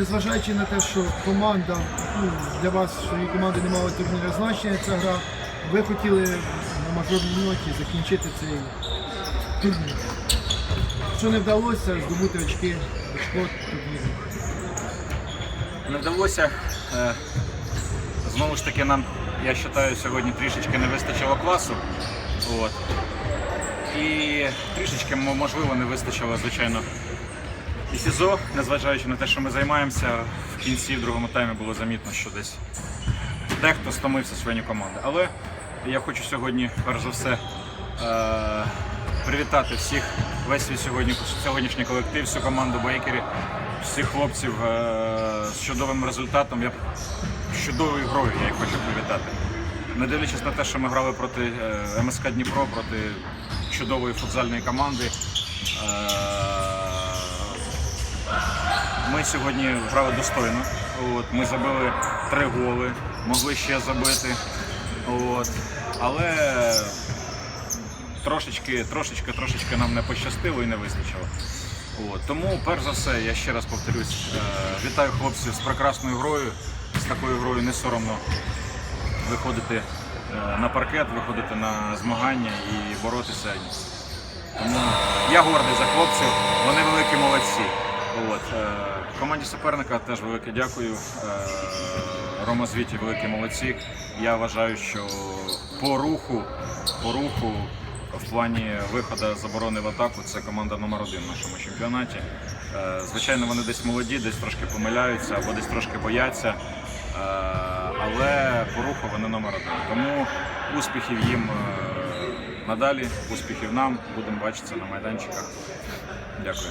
незважаючи на те, що команда ну, для вас, своєї команди не мала турнірне значення ця гра, ви хотіли на мажорній ноті закінчити цей турнір. Що не вдалося, здобути очки, очко турніру. Не вдалося. Е, Знову ж таки, нам, я вважаю, сьогодні трішечки не вистачило класу. От. І трішечки, можливо, не вистачило, звичайно, і СІЗО, незважаючи на те, що ми займаємося, в кінці, в другому таймі було замітно, що десь дехто стомився своєї команди. Але я хочу сьогодні, перш за все, е- привітати всіх, весь свій сьогодні, сьогоднішній колектив, всю команду Бейкері, всіх хлопців е- з чудовим результатом. Я чудовою грою я їх хочу привітати. Не дивлячись на те, що ми грали проти е, МСК Дніпро, проти чудової футзальної команди. е, Ми сьогодні грали достойно. От, ми забили три голи, могли ще забити. От. Але трошечки, трошечки, трошечки нам не пощастило і не вистачило. От. Тому, перш за все, я ще раз повторюсь, е, вітаю хлопців з прекрасною грою. З такою грою не соромно виходити е, на паркет, виходити на змагання і боротися. Тому я гордий за хлопців, вони великі молодці. От. е, Команді суперника теж велике дякую. Е, Рома Звіті великі молодці. Я вважаю, що по руху, по руху в плані виходу з оборони в атаку це команда номер один в нашому чемпіонаті. Е, Звичайно, вони десь молоді, десь трошки помиляються або десь трошки бояться. Але по руху вони номер один. Тому успіхів їм надалі, успіхів нам. Будемо бачитися на майданчиках. Дякую.